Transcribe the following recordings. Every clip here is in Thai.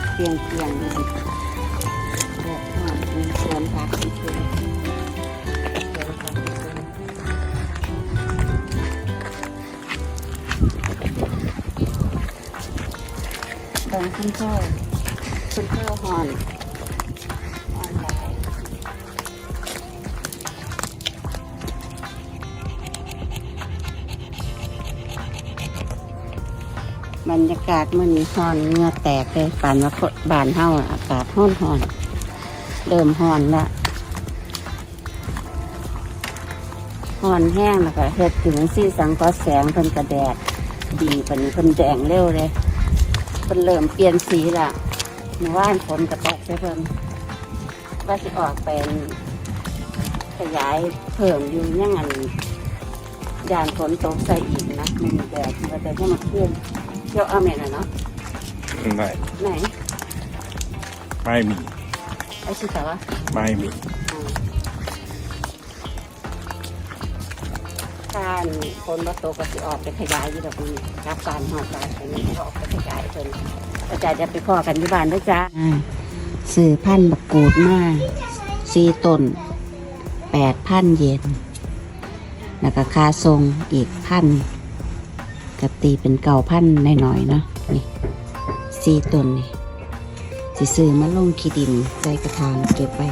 ดเปรียนเปรียนๆเลยแดดหอมมีสวนผักมีสวนผักมีสวนตอนขึ้นเข้าขึ้นเข้าหอน บรรยากาศมันนี้ฮ้อนเหงื่อแตกเลยปานว่าคนบ้านเฮาอากาศฮ้อนหอนเริ่มฮ้อนละฮ้อนแห้งแล้วก็เฮ็ดถึงสีสังก็แสงเพิ่นกระแดดดีเพิ่นเพิ่นแดงเร็วเลยเพิ่นเริ่มเปลี่ยนสีละเมื่อวานฝนกระตกใส่เพิ่นว่าสิออกเป็นขยายเพิ่มอยู่ยังอันยานฝนตกใส่อีกนะมันแดดมันแต่ยังมาขึ้น เที่ยวเอาแม่น่ะเนาะไม่ไหนไม่มีไอ้สิแต่ว่าไม่มีการคนมาโตกก็สิออกไปขยายอยู่แบบนี้รับการหอดการไปนี้ก็ออกไปขยายเพิ่นอาจารย์จะไปพ่อกันที่บ้านด้วยจ้าซื้อพันธุ์บักกูดมาสี่ต้นแปดพันเยนแล้วก็ค่าทรงอีกพัน กตีเป็นเก่าพันหน่อยๆเนาะนี่สี่ต้นนี่สิซื้อมาลงขี้ดินใส่กระถางเก็บไว้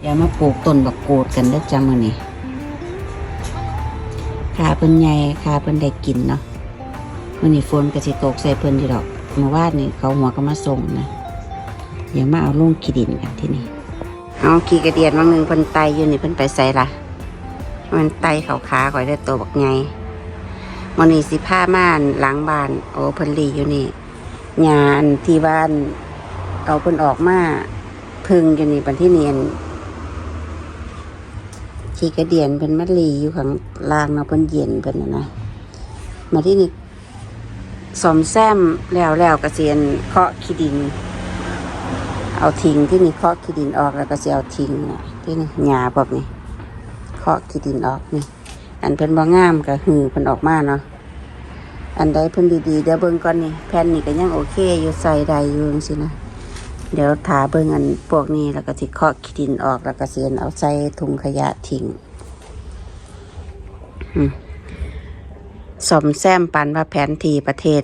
เดี๋ยวมาปลูกต้นบักกูดกันได้อจ้ามื้อนี้ขาเพิ่นใหญ่ขาเพิ่นได้กินเนาะวันนี้ฝนก็สิตกใส่เพิ่นอยู่ดอกเมื่อวานนี่เขาหัวก็มาส่งนะเดี๋ยวมาเอาลงขี้ดินกันที่นี่เอาขี้กระเดียนบางหนึงเพิ่นไตอยู่นี่เพิ่นไปใส่ละมันไตเขาขาก่อยได้ตัวบักใหญ่ มันนี่สิผ้าม่านหลังบาน โอ้เพิ่นลีอยู่นี่งานที่บ้าน เอาเพิ่นออกมาพึ่งอยู่นี่ปันที่เนียนขี้กระเดียนเป็นมะลีอยู่ข้างล่างเนาะเป็นเย็นเป็นนะนะมาที่นี่สอมแซมแล้วแล้วกระเซียนเคาะขี้ดิน เอาทิ้งที่นี่เคาะขี้ดินออกแล้วก็เสียเอาทิ้งนะที่นี่หญ้าพวกนี้เคาะขี้ดินออกนี่ อันเพิ่นบ่งามก็หือเพิ่นออกมาเนาะอันใดเพิ่นดีๆเดี๋ยวเบิ่งก่อนนี่แผ่นนี่ก็ยังโอเคอยู่ใส่ได้อยู่จังซี่นะเดี๋ยวถาเบิ่งอันพวกนี้แล้วก็สิเคาะขี้ดินออกแล้วก็เสียนเอาใส่ถุงขยะทิ้งอืมสมแซมปันว่าแผนที่ประเทศ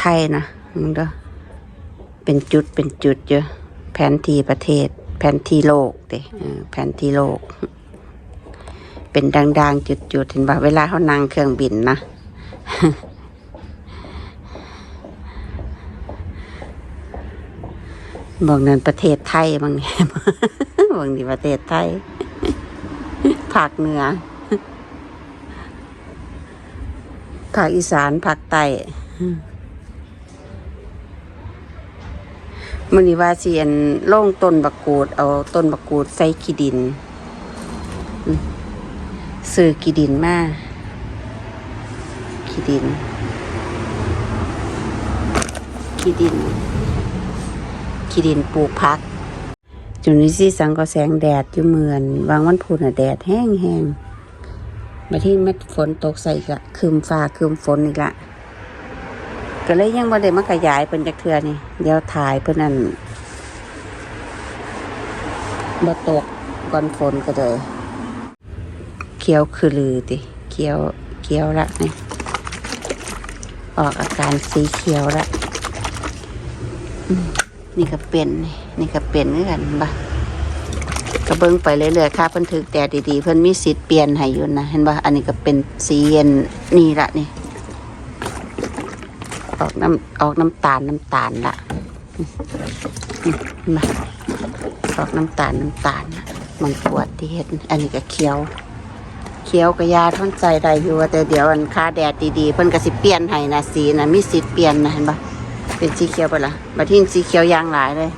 ไทยนะมึงเด้อเป็นจุดเป็นจุดเยอะแผนที่ประเทศ แผนที่โลกเด้แผนที่โลก เป็นดังๆ จุดๆเห็นป่ะเวลาเขานั่งเครื่องบินนะบอกนั่นประเทศไทยบางนี่บางนี่ประเทศไทยภาคเหนือภาคอีสานภาคใต้มันนี่ว่าเสียนโล่งต้นบักกูด เอาต้นบักกูดใส่ขี้ดิน ซื้อขี้ดินมาขี้ดินขี้ดินขี้ดินปลูกพัก จุดนี้สิสังก็แสงแดดอยู่เหมือนวางวันพุน่ะแดดแห้งแห้งมาที่เม็ดฝนตกใส่กะคืมฟ้าคืมฝนอีกละก็เลยยังบ่ได้มาขยายเป็นจักเทือนี่เดี๋ยวถ่ายเพื่อนั่นบ่ตกก่อนฝนก็เลย ขียวคือลือติเขียวเขียวละนี่ออกอาการสีเขียวละนี่ก็เป็นนี่นี่ก็เป็นเหมือนกันบ่ะก็เบิ้งไปเรื่อยๆค่ะเพิ่นถึกแต่ดีๆเพิ่นมีสิทธิ์เปลี่ยนให้อยู่นะเห็นบ่อันนี้ก็เป็นสีเย็นนี่ละนี่ ออกน้ำออกน้ำตาลน้ำตาลละมเห็นบ่ออกน้ำตาลน้ำตาลมันปวดที่เห็ดอันนี้ก็เขียว เขียวกับยาทนใจได้อยู่แต่เดี๋ยวอันคาแดดดีๆเพิ่นก็สิเปลี่ยนให้นะสีนะมีสิทธิ์เปลี่ยนนะเห็นบ่เป็นสีเขียวไปละมาที่สีเขียวยางหลายเลย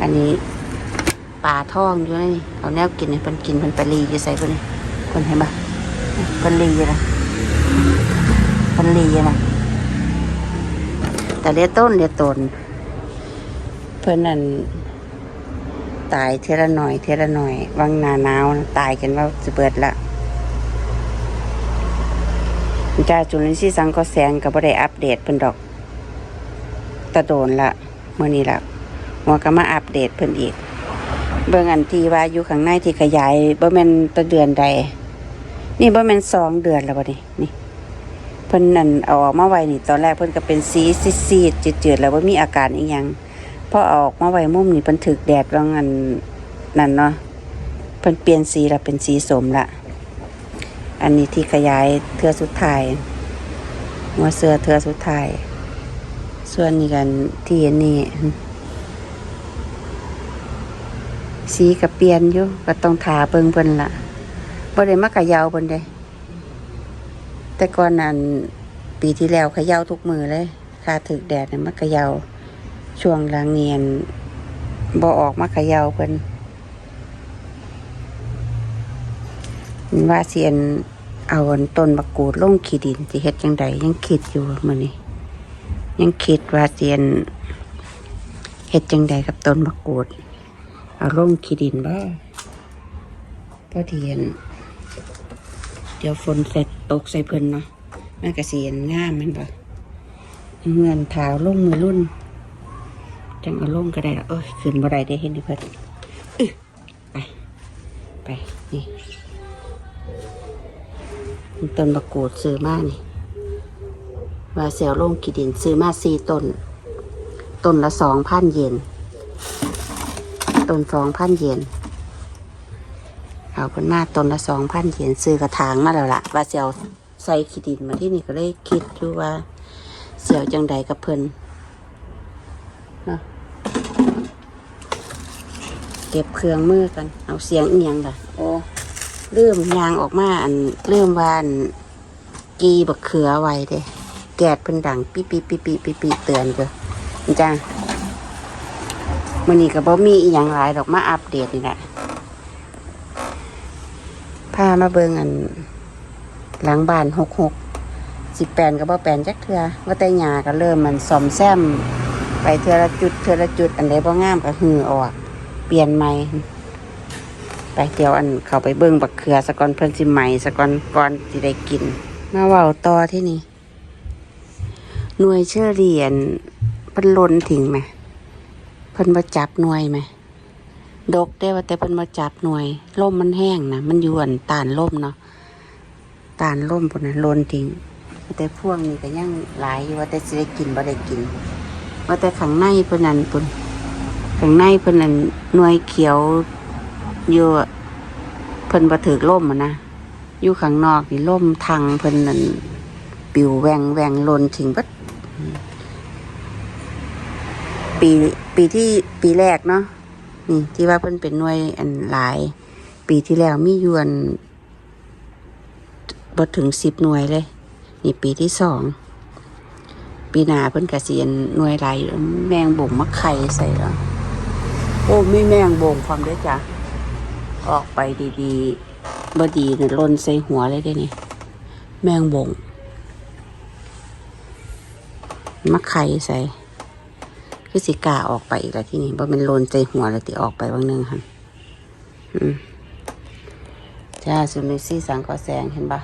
อันนี้ปลาท่องอยู่นี่เอาแนวกินให้เพิ่นกินเพิ่นไปรีอยู่ใส่เพิ่นนี่เพิ่นเห็นปะเพิ่นรีอยู่นะเพิ่นรีอยู่นะแต่เลี้ยต้นเลี้ยต้นเพิ่นนั่น ตายเทละหน่อยเทละหน่อยวังนาหนาวตายกันว่าจะเบิดละจ้าจุลินทรีย์สังเคราะห์แสงก็บ่ได้อัปเดตเพิ่นดอกตะโดนละเมื่อนี้ละหัวก็มาอัปเดตเพิ่นอีก เบิ่งอันที่ว่าอยู่ข้างในที่ขยายบ่แม่นตะเดือนใด นี่บ่แม่นสองเดือนแล้วบ่นี่นี่เพิ่นนั่นเอาออกมาไว้นี่ตอนแรกเพิ่นก็เป็นสีซีดๆจืดๆแล้วบ่มีอาการอีหยัง พอออกมาไว้มุมนี่เพิ่นถึกแดดว่างั้นนั่นเนาะเพิ่นเปลี่ยนสีล้วเป็นสีสมละอันนี้ที่ขยายเทือสุดท้ายหัวเสือเทือสุดท้ายส่วนนี้กันที่เห็นนี่สีก็เปลี่ยนอยู่ก็ต้องทาเบิ่งเพิ่นละบ่ได้มากะยาวเพิ่นเด้แต่ก่อนนั้นปีที่แล้วขย่าทุกมือเลยคาถึกแดดเนี่ยมันเย่า ช่วงหลังเงียนบ่ออกมาขย่าเพิ่นว่าเสียนเอาอันต้นบักกูดลงขีดินสิเฮ็ดจังใดยังคิดอยู่มื้อนี้ ยังคิดว่าเสียนเฮ็ดจังใดกับต้นบักกูด เอาลงขีดินบ่พอดีอันเดี๋ยวฝนเสร็จตกใส่เพิ่นเนาะมันก็เสียนงามแมันบ่เงินเท้าลงมือรุ่น จังเอาลงก็ได้ละเอ้ยขึ้นบ่ได้ได้เห็นดิเพิ่นอึไป ไป นี่ต้นบักกูดซื้อมานี่ว่าเสียวลงกี่ดินซื้อมาสี่ต้น ต้นละสองพันเยนต้นสองพันเยนเอาเพิ่นมาต้นละสองพันเยญซื้อกระถางมาแล้วละว่าเสียวใส่ขี้ดินมาที่นี่ก็เลยคิดอยู่ว่า เสียวจังใดกับเพิ่นเนาะ เก็บเครื่องมือกัน เอาเสียงเอียงล่ะ โอ้เริ่มยางออกมาอันเริ่มว่าอันกีบักเขือไว้เด้แกดเพิ่นดังปีปีปีปีปีปีเตือนเด้อจ้ามันนี้ก็บ่มีอีหยังหลายดอกมาอัปเดตนี่แหละพามาเบิงอัน หลังบ้านหกหกสิบแปนก็บ่แปนจักเทือว่าแต่หยาก็เริ่มมันซ่อมแซม ไปเทือละจุดเทือละจุด อันใดบ่งามก็หือออก เปลี่ยนใหม่ ไปเดี๋ยวอันเขาไปเบิ่งบักเขือสะกอนเพิ่นสิใหม่สะกอนก่อนสิได้กิน มาเว้าต่อที่นี่หน่วยเชื่อเรียนเพิ่นล้นทิ้งไหมเพิ่นบ่จับหน่วยไหมดกได้ว่าแต่เพิ่นมาจับหน่วยล่มมันแห้งนะมันอยู่อันตานล่มเนาะตานล่มพุ่นนะโลนทิ้งแต่พวกนี้ก็ยังหลายอยู่ว่าแต่สิได้กินบ่ได้กิน ว่าแต่ข้างในเพิ่นนั่นพุ่น ข้างในเพิ่นนั่นหน่วยเขียวอยู่อะเพิ่นบ่ถือล่มอะนะอยู่ข้างนอกนี่ล่มทางเพิ่นนั่นปิวแหวงแหวงลนทิ้งบัดปีปีที่ปีแรกเนาะนี่ที่ว่าเพิ่นเป็นหน่วยอันหลาย ปีที่แล้วมียวนบ่ถึงสิบหน่วยเลย นี่ปีที่สองปีหน้าเพิ่นกเสียนหน่วยหลายแมงบ่งมะไข่ใส่แล้ว อ้ไม่แมงบงความด้วยจ้ะ ออกไปดีๆบดีเนี่ยล่นใส่หัวเลยเด้นี่ แมงบงมะไข่ใส่คือสิกาออกไปอีกแล้วที่นี่บ่เป็นลนใจหัวแล้วติออกไปบางนึงค่ะอืมจ้าซูมิซี่สังกอแสงเห็นปะ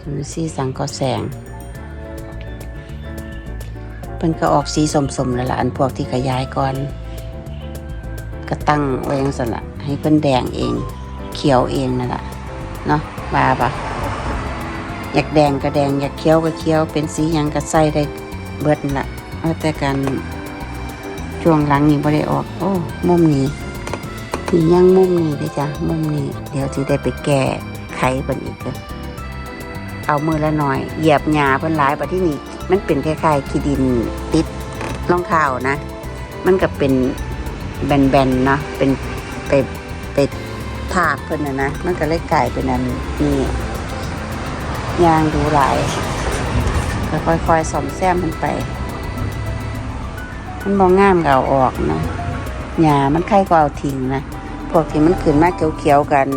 ซูมิซี่สังกอแสง พิ่นก็ออกสีสมๆแล้วล่ะอันพวกที่ขยายก่อนก็ตั้งไว้ยังสละให้เพิ่นแดงเอง เขียวเองนั่นแหละเนาะบาปะอยากแดงก็แดงอยากเขียวก็เขียว เป็นสีหยังก็ใส่ได้เบิดนั่นละเอาแต่การช่วงหลังนี่บ่ได้ออก โอ้มุมนี้นี่ยังมุมนี้เด้จ้ะมุมนี้ เดี๋ยวสิได้ไปแก้ไขเพิ่นอีกเด้อเอามือละหน่อยเหยียบหญ้าเพิ่นหลายบัดที่นี่ มันเป็นคล้ายๆขี้ดินติดรองเท้านะ มันก็เป็นแบนๆเนาะเป็นไปไปทาบเพิ่นนะนะ มันก็เลยกลายเป็นอันนี้ยางดูหลายก็ค่อยๆสอมแซมมันไป มันมองงามก็เอาออกนะหญ้ามันไข่ก็เอาทิ้งนะ พวกที่มันขึ้นมาเขียวๆกัน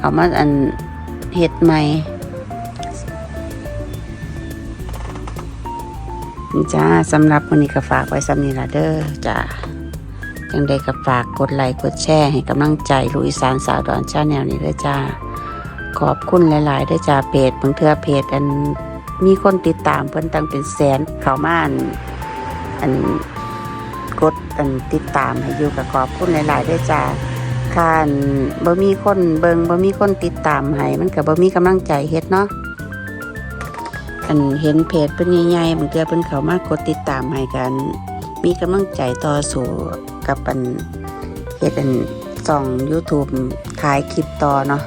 เอามาอันเห็ดใหม่ นี่จ้าสำหรับวันนี้ก็ฝากไว้สำนีละเด้อจ้ายังได้ก็ฝากกดไลค์กดแชร์ให้กำลังใจลุยสานสาวดอนชาแนลนี้ด้วยจ้าขอบคุณหลายๆได้วยจ้าเพจบางเทือเพจอันมีคนติดตามเพิ่นตั้งเป็นแสนเขามาอันอันกดอันติดตามให้อยู่กับขอบคุณหลายๆได้วยจ้าคาอันบ่มีคนเบิงบ่มีคนติดตามให้มันก็บ่มีกำลังใจเฮ็ดเนาะ อันเห็นเพจเพิ่นใหญ่ๆบางเทือเพิ่นเขามากดติดตามให้กัน มีกำลังใจต่อสู้กับอันเฮ็ดอันส่อง YouTube ขายคลิปต่อเนาะ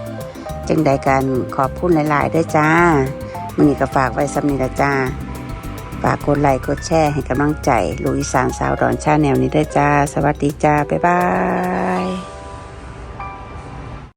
จังใดกันขอบคุณหลายๆด้วยจ้ามันนี้ก็ฝากไว้สำนีละจ้าฝากกดไลค์กดแชร์ให้กำลังใจลูกอีสานสาวดอนชาแนลนี้ด้วยจ้า สวัสดีจ้า บ๊ายบาย